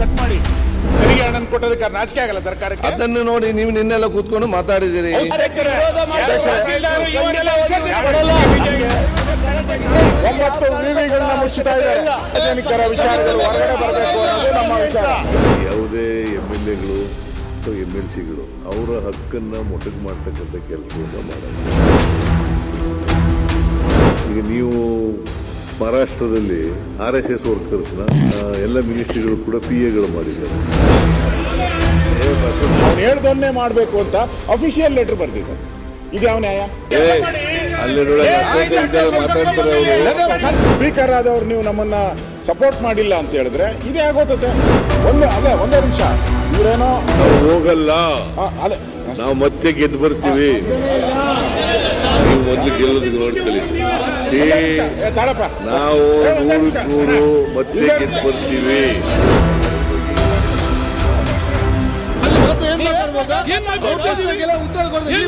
Cut ಮಾಡಿ. ತೆರಿಗೆ ಹಣ ಕೊಟ್ಟೋದಕ್ಕೆ ನಾಚಿಕೆ ಆಗಲ್ಲ ಸರ್ಕಾರಕ್ಕೆ? ಅದನ್ನು ನೋಡಿ ನೀವು ನಿನ್ನೆಲ್ಲ ಕೂತ್ಕೊಂಡು ಮಾತಾಡಿದಿರಿ ಒಂಬತ್ತು ವಿವಿಗಳನ್ನ ಮುಚ್ಚುತ್ತಾ ಇದ್ದಾರೆ. ಸಾರ್ವಜನಿಕರ ವಿಚಾರಗಳು ಹೊರಗಡೆ ಬರಬೇಕು ಅನ್ನೋದು ನಮ್ಮ ವಿಚಾರ. ಯಾವುದೇ ಎಂ ಎಲ್ ಎಗಳು ಅಥವಾ ಎಂ ಎಲ್ ಸಿಗಳು ಅವರ ಹಕ್ಕನ್ನು ಮೊಟಕು ಮಾಡ್ತಕ್ಕಂಥ ಕೆಲಸವನ್ನು ಮಾಡ ಈಗ ನೀವು ಮಹಾರಾಷ್ಟ್ರದಲ್ಲಿ ಆರ್ ಎಸ್ ಎಸ್ ವರ್ಕರ್ಸ್ನ ಎಲ್ಲ ಮಿನಿಸ್ಟ್ರಿಗಳು ಕೂಡ ಪಿ ಎಗಳು ಮಾಡಿದ್ದಾರೆ. ಹೇಳ್ದನ್ನೇ ಮಾಡಬೇಕು ಅಂತ ಅಫಿಷಿಯಲ್ ಲೆಟರ್ ಬರ್ತಿದ್ದ ಇದು ಯಾವ ನ್ಯಾಯ? ಸ್ಪೀಕರ್ ಆದವ್ರು ನೀವು ನಮ್ಮನ್ನ ಸಪೋರ್ಟ್ ಮಾಡಿಲ್ಲ ಅಂತ ಹೇಳಿದ್ರೆ ಇದೇ ಆಗೋತತೆ. ಒಂದು ಅದೇ ಒಂದೇ ನಿಮಿಷ. ಇವರೇನೋ ಹೋಗಲ್ಲ. ಅದೇ. ನಾವು ಮತ್ತೆ ಗೆದ್ದು ಬರ್ತೀವಿ. ಮೊದಲು ಗೆಲ್ಲೋದಕ್ಕೆ ನೋಡ್ಕೊಳ್ಳಿ ತಾಳಪ್ಪ ನಾವು ನೂರು. ನೂರು ಮತ್ತೆ ಗೆದ್ದು. ಬರ್ತೀವಿ. ಉತ್ತರ ಕೊಡ್ತೀವಿ?